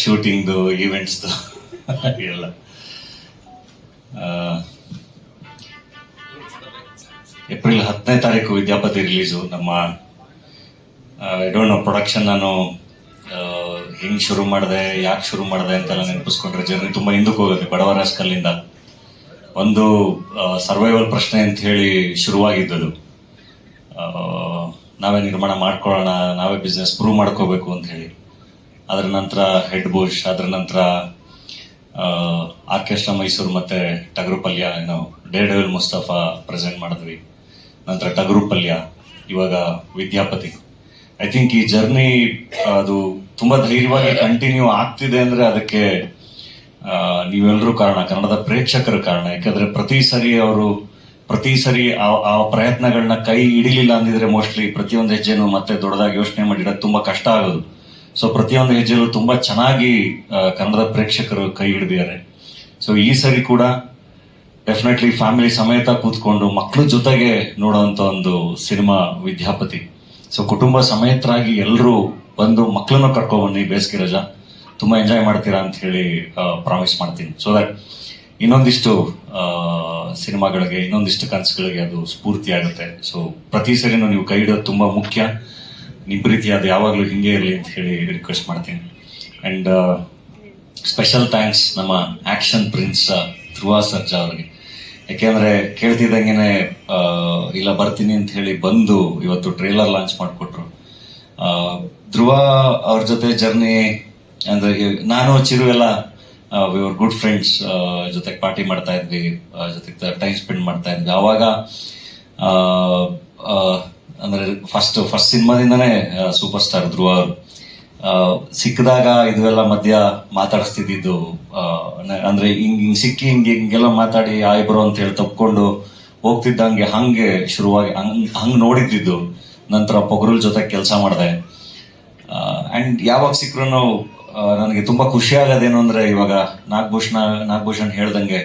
ಶೂಟಿಂಗ್ದು ಈವೆಂಟ್ಸ್ದು ಎಲ್ಲ. ಏಪ್ರಿಲ್ ಹತ್ತನೇ ತಾರೀಕು ವಿದ್ಯಾಪತಿ ರಿಲೀಸು ನಮ್ಮ ನೋ ಪ್ರೊಡಕ್ಷನ್ ನಾನು ಹೆಂಗ್ ಶುರು ಮಾಡಿದೆ, ಯಾಕೆ ಶುರು ಮಾಡಿದೆ ಅಂತೆಲ್ಲ ನೆನಪಿಸ್ಕೊಂಡ್ರೆ ಜರ್ನಿ ತುಂಬಾ ಹಿಂದಕ್ಕೆ ಹೋಗುತ್ತೆ, ಬಡವರ ಒಂದು ಸರ್ವೈವಲ್ ಪ್ರಶ್ನೆ ಅಂತ ಹೇಳಿ ಶುರುವಾಗಿದ್ದದು. ನಾವೇ ನಿರ್ಮಾಣ ಮಾಡ್ಕೊಳ್ಳೋಣ, ನಾವೇ ಬಿಸ್ನೆಸ್ ಪ್ರೂವ್ ಮಾಡ್ಕೋಬೇಕು ಅಂತ ಹೇಳಿ. ಅದರ ನಂತರ ಹೆಡ್ ಬುಷ್ ಅದರ ನಂತರ ಆರ್ಕೆಸ್ಟ್ರಾ ಮೈಸೂರು ಮತ್ತೆ ಟಗರು ಪಲ್ಯ ಏನೋ ಡೇ ಡೆವಿಲ್ ಮುಸ್ತಫಾ ಪ್ರೆಸೆಂಟ್ ಮಾಡಿದ್ವಿ. ನಂತರ ಟಗರು ಪಲ್ಯ ಇವಾಗ ವಿದ್ಯಾಪತಿ. ಐ ಥಿಂಕ್ ಈ ಜರ್ನಿ ಅದು ತುಂಬಾ ಧೈರ್ಯವಾಗಿ ಕಂಟಿನ್ಯೂ ಆಗ್ತಿದೆ ಅಂದ್ರೆ ಅದಕ್ಕೆ ನೀವೆಲ್ಲರೂ ಕಾರಣ, ಕನ್ನಡದ ಪ್ರೇಕ್ಷಕರ ಕಾರಣ. ಯಾಕಂದ್ರೆ ಪ್ರತಿ ಸರಿ ಅವರು, ಪ್ರತಿ ಸರಿ ಆ- ಆ ಪ್ರಯತ್ನಗಳನ್ನ ಕೈ ಹಿಡಿಲಿಲ್ಲ ಅಂದಿದ್ರೆ ಮೋಸ್ಟ್ಲಿ ಪ್ರತಿಯೊಂದು ಹೆಜ್ಜೆನೂ ಮತ್ತೆ ದೊಡ್ಡದಾಗಿ ಯೋಚನೆ ಮಾಡಿಡೋದು ತುಂಬಾ ಕಷ್ಟ ಆಗೋದು. ಸೊ ಪ್ರತಿಯೊಂದು ಹೆಜ್ಜೆಯಲ್ಲೂ ತುಂಬಾ ಚೆನ್ನಾಗಿ ಕನ್ನಡ ಪ್ರೇಕ್ಷಕರು ಕೈ ಹಿಡಿದಿದ್ದಾರೆ. ಸೊ ಈ ಸರಿ ಕೂಡ ಡೆಫಿನೆಟ್ಲಿ ಫ್ಯಾಮಿಲಿ ಸಮೇತ ಕೂತ್ಕೊಂಡು ಮಕ್ಕಳ ಜೊತೆಗೆ ನೋಡುವಂತ ಒಂದು ಸಿನಿಮಾ ವಿದ್ಯಾಪತಿ. ಸೊ ಕುಟುಂಬ ಸಮೇತರಾಗಿ ಎಲ್ಲರೂ ಬಂದು ಮಕ್ಕಳನ್ನು ಕರ್ಕೊಂಡು ಬನ್ನಿ ಬೇಸಿಗೆ ರಜಾ. ತುಂಬಾ ಎಂಜಾಯ್ ಮಾಡ್ತೀರಾ ಅಂತ ಹೇಳಿ ಪ್ರಾಮಿಸ್ ಮಾಡ್ತೀನಿ. ಸೊ ದಟ್ ಇನ್ನೊಂದಿಷ್ಟು ಸಿನಿಮಾಗಳಿಗೆ, ಇನ್ನೊಂದಿಷ್ಟು ಕನಸುಗಳಿಗೆ ಅದು ಸ್ಫೂರ್ತಿ ಆಗುತ್ತೆ ಸೊ ಪ್ರತಿ ಸರಿನೂ ನೀವು ಕೈ ಹಿಡೋದು ತುಂಬಾ ಮುಖ್ಯ. ನಿಮ್ಮ ಪ್ರೀತಿ ಅದು ಯಾವಾಗಲೂ ಹಿಂಗೆ ಇರಲಿ ಅಂತ ಹೇಳಿ ರಿಕ್ವೆಸ್ಟ್ ಮಾಡ್ತೀನಿ. ಅಂಡ್ ಸ್ಪೆಷಲ್ ಥ್ಯಾಂಕ್ಸ್ ನಮ್ಮ ಆಕ್ಷನ್ ಪ್ರಿನ್ಸ್ ಧ್ರುವ ಸರ್ಜಾ ಅವ್ರಿಗೆ. ಯಾಕೆಂದ್ರೆ ಕೇಳ್ತಿದ್ದಂಗೆ ಇಲ್ಲ ಬರ್ತೀನಿ ಅಂತ ಹೇಳಿ ಬಂದು ಇವತ್ತು ಟ್ರೇಲರ್ ಲಾಂಚ್ ಮಾಡಿಕೊಟ್ರು. ಧ್ರುವ ಅವ್ರ ಜೊತೆ ಜರ್ನಿ ಅಂದ್ರೆ ನಾನು ಚಿರು ಎಲ್ಲ ವಿವರ್ ಗುಡ್ ಫ್ರೆಂಡ್ಸ್ ಜೊತೆಗೆ ಪಾರ್ಟಿ ಮಾಡ್ತಾ ಇದ್ವಿ ಜೊತೆಗೆ ಟೈಮ್ ಸ್ಪೆಂಡ್ ಮಾಡ್ತಾ ಇದ್ವಿ. ಅವಾಗ ಆ, ಆ, ಅಂದ್ರೆ ಫಸ್ಟ್ ಫಸ್ಟ್ ಸಿನಿಮಾದಿಂದನೇ ಸೂಪರ್ ಸ್ಟಾರ್ ಧ್ರುವ ಸಿಕ್ಕದಾಗ ಇದೆಲ್ಲ ಮಧ್ಯ ಮಾತಾಡಿಸ್ತಿದ್ದು ಅಂದ್ರೆ ಹಿಂಗ್ ಹಿಂಗ್ ಸಿಕ್ಕಿ ಹಿಂಗೆ, ಹಿಂಗೆಲ್ಲ ಮಾತಾಡಿ ಆಯ್ ಅಂತ ಹೇಳಿ ತಪ್ಕೊಂಡು ಹೋಗ್ತಿದ್ದಂಗೆ ಹಂಗೆ ಶುರುವಾಗಿ, ಹಂಗ್ ಹಂಗ್ ನೋಡಿದ್ದಿದ್ದು. ನಂತರ ಪೊಗರುಲ್ ಜೊತೆ ಕೆಲಸ ಮಾಡಿದೆ. ಅಂಡ್ ಯಾವಾಗ ಸಿಕ್ಕರು ನನಗೆ ತುಂಬಾ ಖುಷಿ ಆಗೋದೇನು ಅಂದ್ರೆ ಇವಾಗ ನಾಗಭೂಷಣ, ನಾಗಭೂಷಣ್ ಹೇಳ್ದಂಗೆ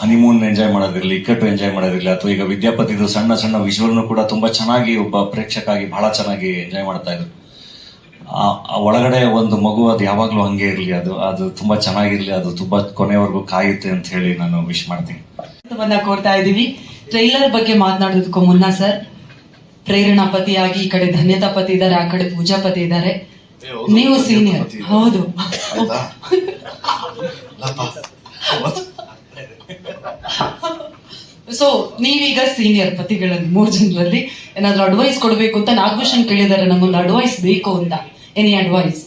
ಹನಿಮೂನ್ ಎಂಜಾಯ್ ಮಾಡೋದಿರಲಿ ಇಕ್ಕಟ್ಟು ಎಂಜಾಯ್ ಮಾಡೋದಿರಲಿ ಅಥವಾ ಈಗ ವಿದ್ಯಾಪತಿದು ಸಣ್ಣ ಸಣ್ಣ ವಿಜುವಲ್ನು ಕೂಡ ತುಂಬಾ ಚೆನ್ನಾಗಿ ಒಬ್ಬ ಪ್ರೇಕ್ಷಕಾಗಿ ಬಹಳ ಚೆನ್ನಾಗಿ ಎಂಜಾಯ್ ಮಾಡ್ತಾ ಇದ್ರು. ಒಳಗಡೆ ಒಂದು ಮಗು ಅದು ಯಾವಾಗ್ಲೂ ಹಂಗೆ ಇರ್ಲಿ ಅದು ಅದು ತುಂಬಾ ಚೆನ್ನಾಗಿರ್ಲಿ ಅದು ತುಂಬಾ ಕೊನೆವರೆಗೂ ಕಾಯುತ್ತೆ ಅಂತ ಹೇಳಿ ನಾನು ವಿಶ್ ಮಾಡ್ತೀನಿ. ಕೋರ್ತಾ ಇದ್ದೀವಿ. ಟ್ರೈಲರ್ ಬಗ್ಗೆ ಮಾತನಾಡೋದಕ್ಕೂ ಮುನ್ನ ಸರ್ ಪ್ರೇರಣಾ ಪತಿಯಾಗಿ ಈ ಕಡೆ ಧನ್ಯತಾ ಪತಿ ಇದ್ದಾರೆ ಆ ಕಡೆ ಪೂಜಾ ಪತಿ ಇದ್ದಾರೆ. ನೀವು ಸೀನಿಯರ್ ಹೌದು? ಸೊ ನೀವೀಗ ಸೀನಿಯರ್ ಪತಿಗಳಲ್ಲಿ ಮೂರ್ ಜನರಲ್ಲಿ ಏನಾದ್ರು ಅಡ್ವೈಸ್ ಕೊಡಬೇಕು ಅಂತ ನಾಗಭೂಷಣ್ ಕೇಳಿದಾರೆ ನಮ್ಗೊಂದು ಅಡ್ವೈಸ್ ಬೇಕು ಅಂತ. Any advice.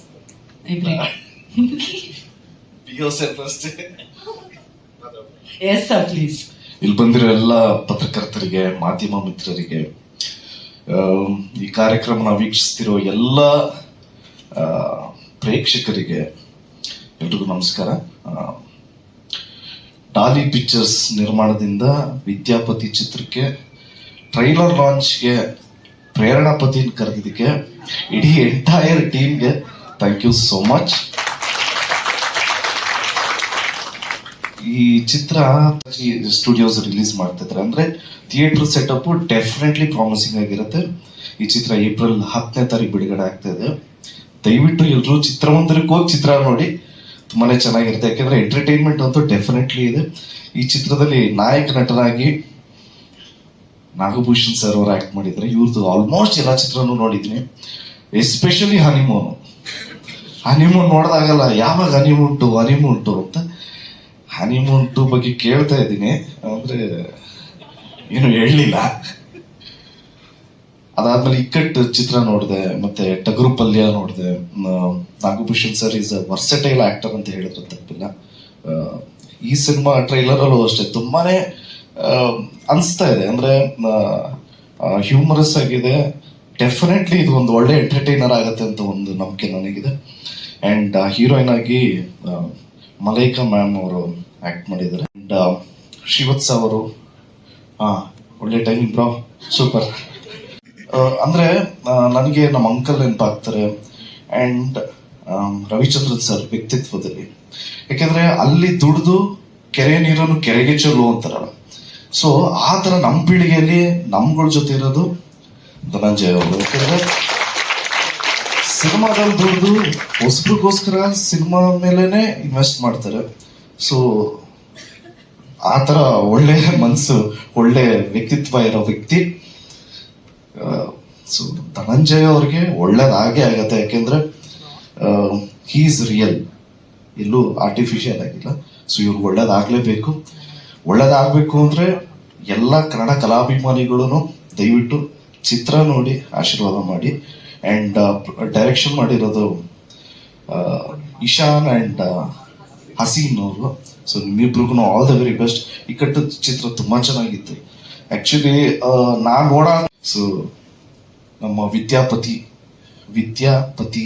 Yes sir please ಇಲ್ಲಿ ಬಂದಿರೋ ಎಲ್ಲ ಪತ್ರಕರ್ತರಿಗೆ ಮಾಧ್ಯಮ ಮಿತ್ರರಿಗೆ ಈ ಕಾರ್ಯಕ್ರಮನ ವೀಕ್ಷಿಸ್ತಿರೋ ಎಲ್ಲ ಪ್ರೇಕ್ಷಕರಿಗೆ ಎಲ್ರಿಗೂ ನಮಸ್ಕಾರ. ಡಾಲಿ ಪಿಕ್ಚರ್ಸ್ ನಿರ್ಮಾಣದಿಂದ ವಿದ್ಯಾಪತಿ ಚಿತ್ರಕ್ಕೆ ಟ್ರೈಲರ್ ಲಾಂಚ್ಗೆ ಪ್ರೇರಣಾ ಪತಿನ ಕರೆದಿದ್ದಕ್ಕೆ, ಇಡೀ ಎಂಟೈರ್ ಟೀಮ್ಗೆ ಥ್ಯಾಂಕ್ ಯು ಸೋ ಮಚ್ ಈ ಚಿತ್ರ ಸ್ಟುಡಿಯೋಸ್ ರಿಲೀಸ್ ಮಾಡ್ತಿದ್ದಾರೆ ಅಂದ್ರೆ ಥಿಯೇಟರ್ ಸೆಟಪ್ ಡೆಫಿನೆಟ್ಲಿ ಪ್ರಾಮಿಸಿಂಗ್ ಆಗಿರುತ್ತೆ. ಈ ಚಿತ್ರ ಏಪ್ರಿಲ್ ಹತ್ತನೇ ತಾರೀಕು ಬಿಡುಗಡೆ ಆಗ್ತಾ ಇದೆ. ದಯವಿಟ್ಟು ಎಲ್ಲರೂ ಚಿತ್ರಮಂದಿರಕ್ಕೆ ಹೋಗಿ ಚಿತ್ರ ನೋಡಿ. ತುಂಬಾನೇ ಚೆನ್ನಾಗಿರುತ್ತೆ. ಯಾಕಂದ್ರೆ ಎಂಟರ್ಟೈನ್ಮೆಂಟ್ ಅಂತೂ ಡೆಫಿನೆಟ್ಲಿ ಇದೆ. ಈ ಚಿತ್ರದಲ್ಲಿ ನಾಯಕ ನಟರಾಗಿ ನಾಗಭೂಷಣ್ ಸರ್ ಅವರು ಆಕ್ಟ್ ಮಾಡಿದ್ದಾರೆ. ಇವ್ರದ್ದು ಆಲ್ಮೋಸ್ಟ್ ಎಲ್ಲ ಚಿತ್ರನೂ ನೋಡಿದ್ದೀನಿ. ಎಸ್ಪೆಷಲಿ ಹನಿಮೂನ್ ಹನಿಮೂನ್ ನೋಡಿದಾಗಲ್ಲ, ಯಾವಾಗ ಹನಿಮೂನ್ ಟು ಹನಿಮೂನ್ ಅಂತ ಹನಿಮೂನ್ ಟು ಬಗ್ಗೆ ಕೇಳ್ತಾ ಇದ್ದೀನಿ. ಅಂದ್ರೆ ಏನು ಹೇಳಲಿಲ್ಲ. ಅದಾದ್ಮೇಲೆ ಇಕ್ಕಟ್ ಚಿತ್ರ ನೋಡಿದೆ, ಮತ್ತೆ ಟಗರು ಪಲ್ಯ ನೋಡಿದೆ. Nagabhushan sir is versatile actor ಅಂತ ಹೇಳಿದ್ರೆ, ತಪ್ಪಿಲ್ಲ. ಈ ಸಿನಿಮಾ ಟ್ರೈಲರ್ ಅಲ್ಲೂ ಅಷ್ಟೇ, ತುಂಬಾನೇ ಅನಿಸ್ತಾ ಅನ್ಸ್ತಾ ಇದೆ. ಅಂದ್ರೆ ಹ್ಯೂಮರಸ್ ಆಗಿದೆ. ಡೆಫಿನೆಟ್ಲಿ ಇದು ಒಂದು ಒಳ್ಳೆ ಎಂಟರ್ಟೈನರ್ ಆಗುತ್ತೆ ಅಂತ ಒಂದು ನಂಬಿಕೆ ನನಗಿದೆ. ಅಂಡ್ ಹೀರೋಯಿನ್ ಆಗಿ ಮಲೈಕಾ ಮ್ಯಾಮ್ ಅವರು ಆಕ್ಟ್ ಮಾಡಿದ್ದಾರೆ. ಅಂಡ್ ಶ್ರೀವತ್ಸ ಅವರು ಹಾ ಒಳ್ಳೆ ಟೈಮಿಂಗ್ ಬ್ರೋ ಸೂಪರ್ ಅಂದ್ರೆ ನನಗೆ ನಮ್ಮ ಅಂಕಲ್ ನೆನಪಾಗ್ತಾರೆ ಅಂಡ್ ರವಿಚಂದ್ರನ್ ಸರ್ ವ್ಯಕ್ತಿತ್ವದಲ್ಲಿ. ಯಾಕೆಂದ್ರೆ ಅಲ್ಲಿ ದುಡಿದು, ಕೆರೆ ನೀರನ್ನು ಕೆರೆಗೆ ಚೆಲ್ಲು ಅಂತಾರಲ್ಲ ಸೊ ಆ ತರ ನಮ್ಮ ಪೀಳಿಗೆಯಲ್ಲಿ ನಮ್ಗಳ ಜೊತೆ ಇರೋದು ಧನಂಜಯ ಅವರು. ಯಾಕಂದ್ರೆ ಸಿನಿಮಾದಲ್ಲಿ ದುಡಿದು ಹೊಸಬ್ರಿಗೋಸ್ಕರ ಸಿನಿಮಾ ಮೇಲೇನೆ ಇನ್ವೆಸ್ಟ್ ಮಾಡ್ತಾರೆ. ಸೊ ಆ ಥರ ಒಳ್ಳೆ ಮನಸ್ಸು ಒಳ್ಳೆ ವ್ಯಕ್ತಿತ್ವ ಇರೋ ವ್ಯಕ್ತಿ. ಸೊ ಧನಂಜಯ ಅವ್ರಿಗೆ ಒಳ್ಳೇದಾಗೇ ಆಗತ್ತೆ. ಯಾಕೆಂದ್ರೆ ಈಸ್ ರಿಯಲ್ ಎಲ್ಲೂ ಆರ್ಟಿಫಿಷಿಯಲ್ ಆಗಿಲ್ಲ. ಸೊ ಇವ್ರಿಗೆ ಒಳ್ಳೇದಾಗ್ಲೇಬೇಕು. ಒಳ್ಳೇದಾಗಬೇಕು ಅಂದ್ರೆ ಎಲ್ಲ ಕನ್ನಡ ಕಲಾಭಿಮಾನಿಗಳೂ ದಯವಿಟ್ಟು ಚಿತ್ರ ನೋಡಿ, ಆಶೀರ್ವಾದ ಮಾಡಿ ಅಂಡ್ ಡೈರೆಕ್ಷನ್ ಮಾಡಿರೋದು ಇಶಾನ್ ಅಂಡ್ ಹಸೀನ್ ಅವರು. So ನಿಮ್ಮಿಬ್ರಿಗೂ all the very best Ikkat ಚಿತ್ರ ತುಂಬಾ ಚೆನ್ನಾಗಿತ್ತು. ಆ್ಯಕ್ಚುಲಿ ನಾನು ನೋಡ ಸೊ ನಮ್ಮ ವಿದ್ಯಾಪತಿ ವಿದ್ಯಾಪತಿ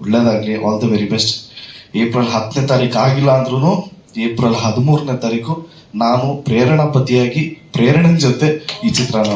ಒಳ್ಳೇದಾಗ್ಲಿ all the very best April ಹತ್ತನೇ ತಾರೀಕು ಆಗಿಲ್ಲ ಅಂದ್ರೂ ಏಪ್ರಿಲ್ ಹದಿಮೂರನೇ ತಾರೀಕು ನಾನು ಪ್ರೇರಣಾ ಪತಿಯಾಗಿ ಪ್ರೇರಣೆ ಜೊತೆ ಈ ಚಿತ್ರಾನ್ನ